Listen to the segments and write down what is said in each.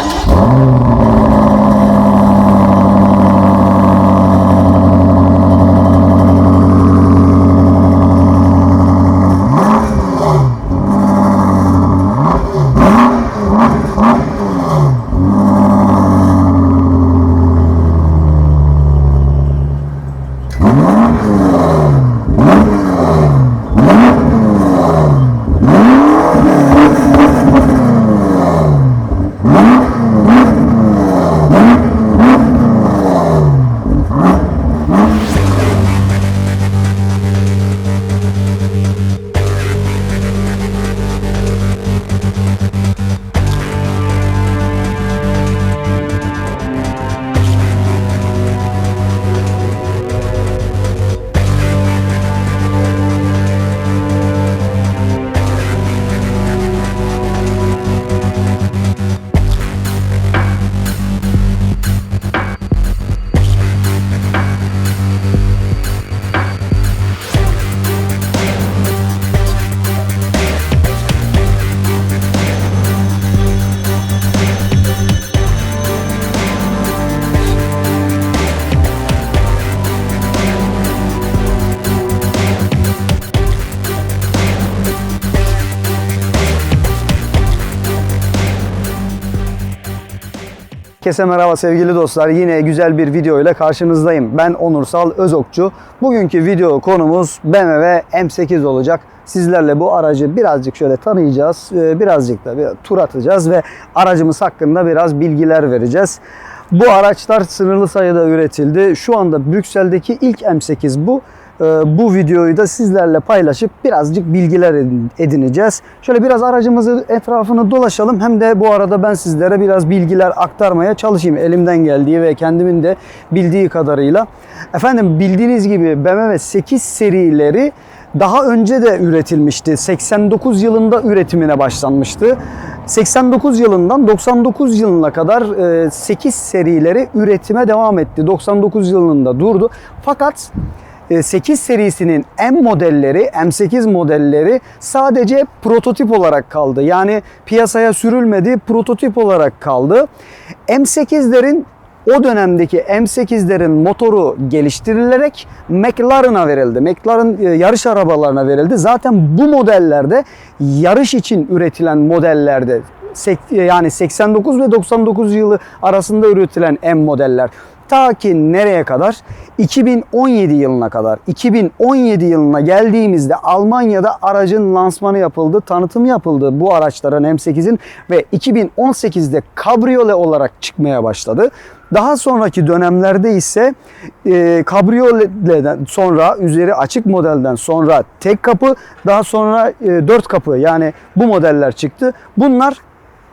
Oh. Herkese merhaba sevgili dostlar. Yine güzel bir video ile karşınızdayım. Ben Onursal Özokçu. Bugünkü video konumuz BMW M8 olacak. Sizlerle bu aracı birazcık şöyle tanıyacağız. Ee, Birazcık da bir tur atacağız ve aracımız hakkında biraz bilgiler vereceğiz. Bu araçlar sınırlı sayıda üretildi. Şu anda Brüksel'deki ilk M8 bu. Ee, Bu videoyu da sizlerle paylaşıp birazcık bilgiler edin- edineceğiz. Şöyle biraz aracımızı etrafını dolaşalım. Hem de bu arada ben sizlere biraz bilgiler aktarmaya çalışayım. Elimden geldiği ve kendimin de bildiği kadarıyla. Efendim bildiğiniz gibi BMW 8 serileri daha önce de üretilmişti. 89 yılında üretimine başlanmıştı. 89 yılından 99 yılına kadar 8 serileri üretime devam etti. 99 yılında durdu. Fakat 8 serisinin M modelleri, M8 modelleri sadece prototip olarak kaldı. Yani piyasaya sürülmedi, prototip olarak kaldı. M8'lerin o dönemdeki M8'lerin motoru geliştirilerek McLaren'a verildi. McLaren e, yarış arabalarına verildi. Zaten bu modellerde yarış için üretilen modellerde yani 89 ve 99 yılı arasında üretilen M modeller. Ta ki nereye kadar? 2017 yılına kadar. 2017 yılına geldiğimizde Almanya'da aracın lansmanı yapıldı, tanıtımı yapıldı bu araçların M8'in ve 2018'de kabriyole olarak çıkmaya başladı. Daha sonraki dönemlerde ise e, kabriyoleden sonra üzeri açık modelden sonra tek kapı daha sonra e, dört kapı yani bu modeller çıktı. Bunlar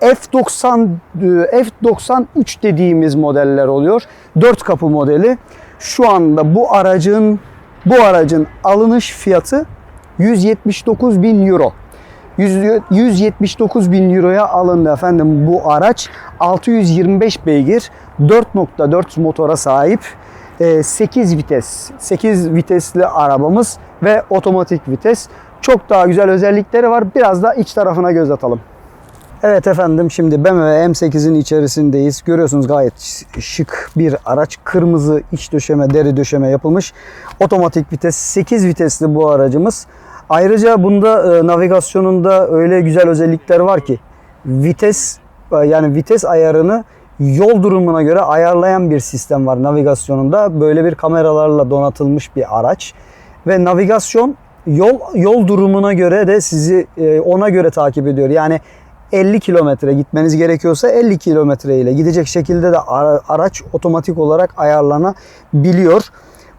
F90 e, F93 dediğimiz modeller oluyor. 4 kapı modeli. Şu anda bu aracın bu aracın alınış fiyatı 179 bin euro. 100 179 bin euroya alındı efendim bu araç. 625 beygir, 4.4 motora sahip. e, 8 vites, 8 vitesli arabamız ve otomatik vites. Çok daha güzel özellikleri var. Biraz da iç tarafına göz atalım. Evet efendim şimdi BMW M8'in içerisindeyiz. Görüyorsunuz gayet şık bir araç. Kırmızı iç döşeme, deri döşeme yapılmış. Otomatik vites, 8 vitesli bu aracımız. Ayrıca bunda e, navigasyonunda öyle güzel özellikler var ki vites e, yani vites ayarını yol durumuna göre ayarlayan bir sistem var navigasyonunda. Böyle bir kameralarla donatılmış bir araç ve navigasyon yol yol durumuna göre de sizi e, ona göre takip ediyor. Yani 50 kilometre gitmeniz gerekiyorsa 50 kilometre ile gidecek şekilde de ara- araç otomatik olarak ayarlanabiliyor.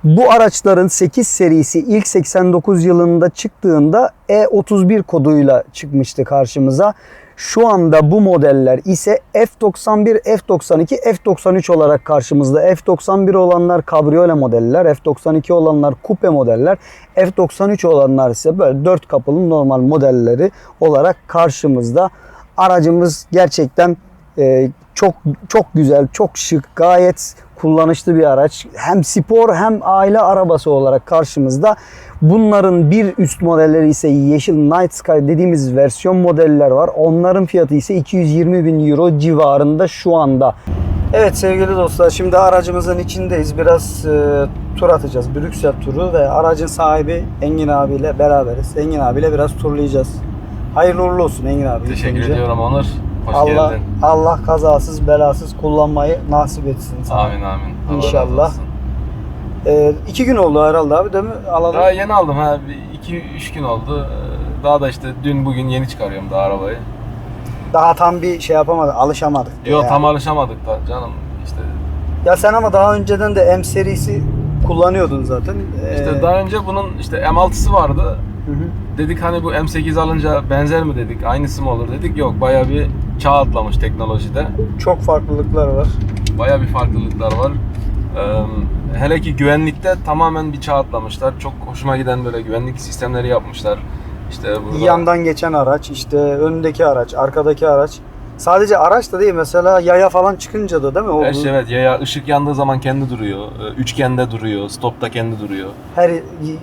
Bu araçların 8 serisi ilk 89 yılında çıktığında E31 koduyla çıkmıştı karşımıza. Şu anda bu modeller ise F91, F92, F93 olarak karşımızda. F91 olanlar kabriyole modeller, F92 olanlar kupe modeller, F93 olanlar ise böyle 4 kapılı normal modelleri olarak karşımızda. Aracımız gerçekten e, çok çok güzel, çok şık, gayet kullanışlı bir araç. Hem spor hem aile arabası olarak karşımızda. Bunların bir üst modelleri ise yeşil Night Sky dediğimiz versiyon modeller var. Onların fiyatı ise 220 bin euro civarında şu anda. Evet sevgili dostlar şimdi aracımızın içindeyiz. Biraz e, tur atacağız. Brüksel turu ve aracın sahibi Engin abiyle beraberiz. Engin abiyle biraz turlayacağız. Hayırlı uğurlu olsun Engin abi. Teşekkür önce. ediyorum Onur. Hoş Allah geldin. Allah kazasız belasız kullanmayı nasip etsin sana. Amin amin. Allah İnşallah. Ee, iki gün oldu herhalde abi değil mi? Alalım. Daha yeni aldım ha. 2-3 gün oldu. Ee, Daha da işte dün bugün yeni çıkarıyorum daha arabayı. Daha tam bir şey yapamadık, alışamadık. Yok yani. tam alışamadık da canım. İşte Ya sen ama daha önceden de M serisi kullanıyordun zaten. Ee, işte daha önce bunun işte M6'sı vardı. Hı hı. Dedik hani bu M8 alınca benzer mi dedik, aynısı mı olur dedik. Yok bayağı bir çağ atlamış teknolojide. Çok farklılıklar var. Bayağı bir farklılıklar var. Ee, hele ki güvenlikte tamamen bir çağ atlamışlar. Çok hoşuma giden böyle güvenlik sistemleri yapmışlar. İşte burada Yandan geçen araç, işte önündeki araç, arkadaki araç. Sadece araç da değil mesela yaya falan çıkınca da değil mi? O, Evet, evet ya ışık yandığı zaman kendi duruyor. Ee, Üçgende duruyor, stopta kendi duruyor. Her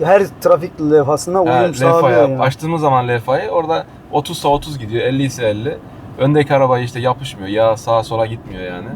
her trafik levhasına uyum Ha, sağlıyor. levhaya yani. açtığımız zaman levhayı orada 30 ise 30 gidiyor, 50 ise 50. Öndeki araba işte yapışmıyor. Ya sağa sola gitmiyor yani.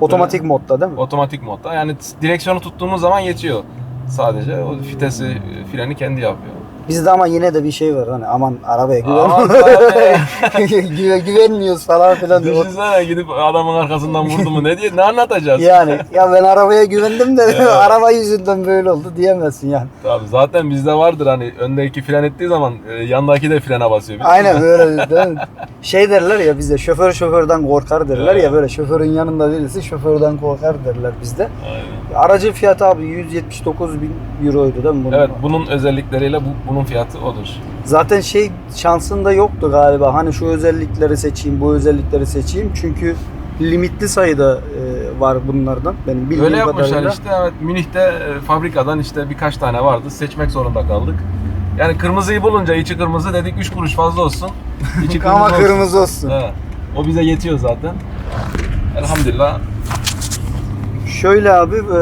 Otomatik modda değil mi? Otomatik modda. Yani direksiyonu tuttuğumuz zaman yetiyor. Sadece o vitesi, e, freni kendi yapıyor. Bizde ama yine de bir şey var hani aman arabaya Aman güven Güve- güvenmiyoruz falan filan. O- Düşünsene gidip adamın arkasından vurdu mu ne diye ne anlatacağız? yani ya ben arabaya güvendim de araba yüzünden böyle oldu diyemezsin yani. Tabii zaten bizde vardır hani öndeki fren ettiği zaman e, yandaki de frene basıyor. Aynen böyle değil mi? Şey derler ya bizde şoför şoförden korkar derler ya Evet. böyle şoförün yanında birisi şoförden korkar derler bizde. Aynen. Aracın fiyatı abi 179 bin euroydu değil mi? Bunun? Evet bunun özellikleriyle bu, bunun fiyatı odur. Zaten şey şansında yoktu galiba. Hani şu özellikleri seçeyim, bu özellikleri seçeyim. Çünkü limitli sayıda e, var bunlardan. Benim bildiğim Böyle yapmışlar kadarıyla. işte evet Münih'te e, fabrikadan işte birkaç tane vardı seçmek zorunda kaldık. Yani kırmızıyı bulunca içi kırmızı dedik 3 kuruş fazla olsun. İçi kırmızı Ama olsun. kırmızı olsun. Evet. O bize yetiyor zaten. Elhamdülillah. Şöyle abi e,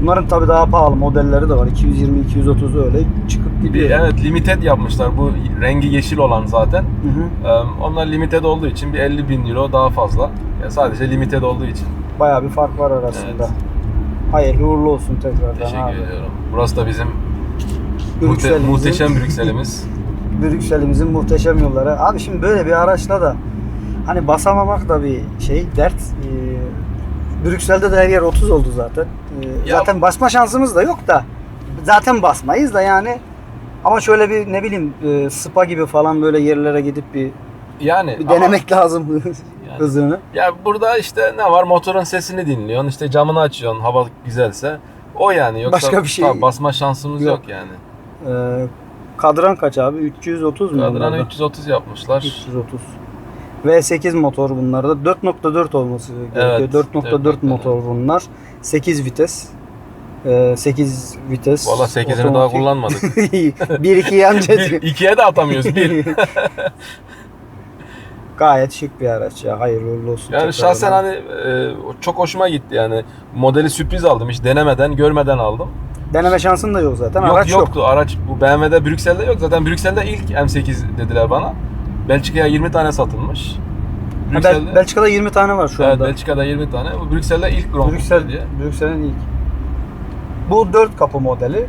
bunların tabii daha pahalı modelleri de var. 220 230 öyle gidiyor. evet limited yapmışlar. Bu rengi yeşil olan zaten. Hı hı. Ee, Onlar limited olduğu için bir 50 bin euro daha fazla. Ya sadece limited olduğu için. Bayağı bir fark var arasında. Evet. Hayırlı uğurlu olsun tekrardan Teşekkür abi. ediyorum. Burası da bizim muhte- Brüksel'imizin- muhteşem Brüksel'imiz. Brüksel'imizin muhteşem yolları. Abi şimdi böyle bir araçla da hani basamamak da bir şey dert. Ee, Brüksel'de de her yer 30 oldu zaten. Ee, Ya- zaten basma şansımız da yok da zaten basmayız da yani ama şöyle bir ne bileyim e, spa gibi falan böyle yerlere gidip bir, Yani bir ama- denemek lazım Yani- hızını. Ya burada işte ne var? Motorun sesini dinliyorsun. işte camını açıyorsun. Hava güzelse. O yani. Yoksa Başka bir şey tabii basma şansımız yok. yok, yani. Ee, kadran kaç abi? 330 mu? Kadranı bunlarda? 330 yapmışlar. 330. V8 motor bunlarda. 4.4 olması gerekiyor. Evet, 4.4 4.4. motor bunlar. 8 vites. Ee, 8 vites. Valla 8'ini daha kullanmadık. 1 2 yanca bir, ikiye de atamıyoruz. Bir. Gayet şık bir araç ya. Hayırlı uğurlu olsun. Yani şahsen hani e, çok hoşuma gitti yani. Modeli sürpriz aldım. Hiç denemeden, görmeden aldım. Deneme şansın da yok zaten. yok araç yok. yoktu. Araç bu BMW'de Brüksel'de yok. Zaten Brüksel'de ilk M8 dediler bana. Belçika'ya 20 tane satılmış. Ha, Bel- Belçika'da 20 tane var şu evet, anda. Belçika'da 20 tane. Bu Brüksel'de ilk Grand Brüksel, diye. Brüksel'in ilk. Bu 4 kapı modeli.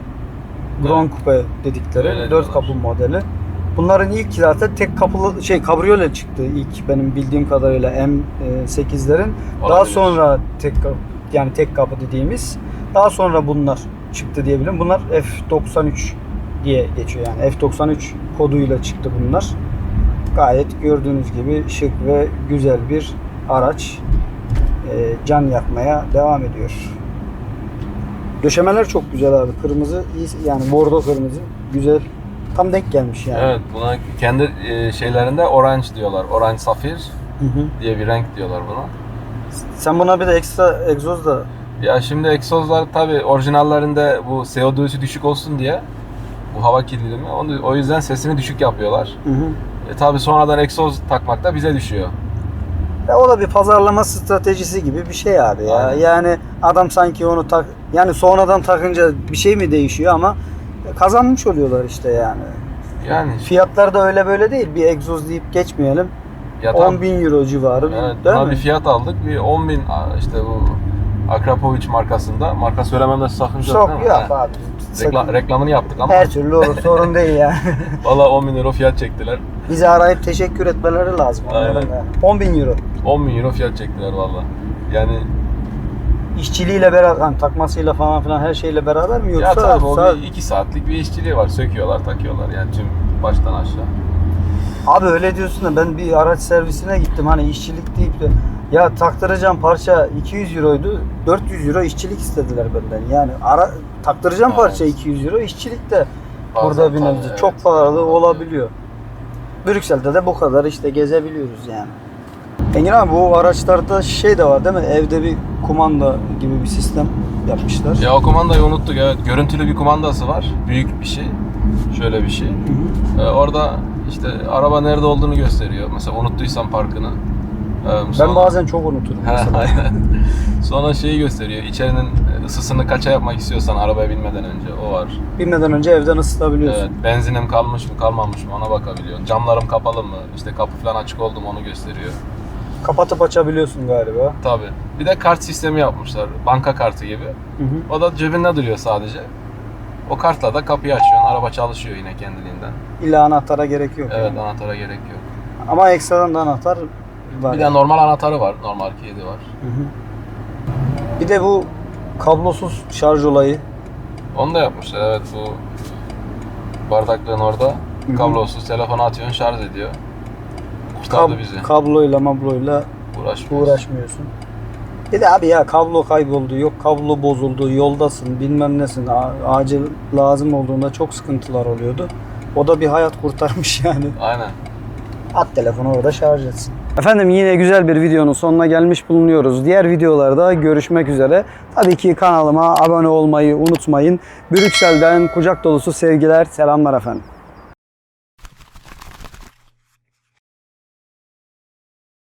Grand Coupe dedikleri Öyle 4 diyorlar. kapı modeli. Bunların ilk zaten tek kapılı şey kabriolet çıktı ilk benim bildiğim kadarıyla M8'lerin. Daha Olabilir. sonra tek yani tek kapı dediğimiz daha sonra bunlar çıktı diyebilirim. Bunlar F93 diye geçiyor yani F93 koduyla çıktı bunlar. Gayet gördüğünüz gibi şık ve güzel bir araç. Ee, can yakmaya devam ediyor. Döşemeler çok güzel abi. Kırmızı iyi- yani bordo kırmızı güzel. Tam denk gelmiş yani. Evet buna kendi e, şeylerinde orange diyorlar. Orange safir Hı hı. diye bir renk diyorlar buna. Sen buna bir de ekstra egzoz da Ya şimdi egzozlar tabi orijinallerinde bu CO2'si düşük olsun diye bu hava kirliliği onu o yüzden sesini düşük yapıyorlar. hı hı. E tabi sonradan egzoz takmak da bize düşüyor. Ya o da bir pazarlama stratejisi gibi bir şey abi ya. Aynen. Yani adam sanki onu tak yani sonradan takınca bir şey mi değişiyor ama kazanmış oluyorlar işte yani. Yani Fiyatlar da öyle böyle değil. Bir egzoz deyip geçmeyelim. ya 10 bin euro civarı Evet, değil buna mi? bir fiyat aldık. Bir 10 bin işte bu Akrapovic markasında. Marka söylememde sakınca yok yok Ha. abi. Rekla- reklamını yaptık ama Her türlü olur sorun değil yani. valla 10 bin euro fiyat çektiler. Bizi arayıp teşekkür etmeleri lazım. Aynen. da. 10 bin euro. 10 bin euro fiyat çektiler valla. Yani İşçiliğiyle beraber, hani takmasıyla falan filan her şeyle beraber mi yoksa? ya tabii o sadece- bir 2 saatlik bir işçiliği var. Söküyorlar, takıyorlar yani tüm baştan aşağı. Abi öyle diyorsun da ben bir araç servisine gittim hani işçilik deyip de ya taktıracağım parça 200 euroydu 400 euro işçilik istediler benden yani ara taktıracağım Evet. parça 200 euro işçilik de Bazen burada bir tabii, nebze evet. çok pahalı olabiliyor. Brüksel'de de bu kadar işte gezebiliyoruz yani. Engin abi bu araçlarda şey de var değil mi? Evde bir kumanda gibi bir sistem yapmışlar. Ya o kumandayı unuttuk evet. Görüntülü bir kumandası var. Büyük bir şey. Şöyle bir şey. Hı hı. Ee, orada işte araba nerede olduğunu gösteriyor. Mesela unuttuysan parkını. Ee, Ben sonra- bazen çok unuturum mesela. aynen. Sonra şeyi gösteriyor. İçerinin ısısını kaça yapmak istiyorsan arabaya binmeden önce o var. Binmeden önce evden ısıtabiliyorsun. Evet, benzinim kalmış mı kalmamış mı ona bakabiliyorsun. Camlarım kapalı mı? İşte kapı falan açık oldu mu onu gösteriyor. Kapatıp açabiliyorsun galiba. Tabi. Bir de kart sistemi yapmışlar. Banka kartı gibi. Hı hı. O da cebinde duruyor sadece. O kartla da kapıyı açıyorsun. Araba çalışıyor yine kendiliğinden. İlla anahtara gerek yok. Evet yani. anahtara gerek yok. Ama ekstradan da anahtar var. Bir de normal anahtarı var. Normal kilidi var. Hı hı. Bir de bu kablosuz şarj olayı. Onu da yapmışlar evet bu bardaklığın orada hı. kablosuz telefonu atıyorsun şarj ediyor. Kab- bizi. kabloyla mabloyla Uğraşmıyoruz. uğraşmıyorsun. Bir de abi ya kablo kayboldu, yok kablo bozuldu, yoldasın, bilmem nesin, a- acil lazım olduğunda çok sıkıntılar oluyordu. O da bir hayat kurtarmış yani. Aynen. At telefonu orada şarj etsin. Efendim yine güzel bir videonun sonuna gelmiş bulunuyoruz. Diğer videolarda görüşmek üzere. Tabii ki kanalıma abone olmayı unutmayın. Brüksel'den kucak dolusu sevgiler, selamlar efendim.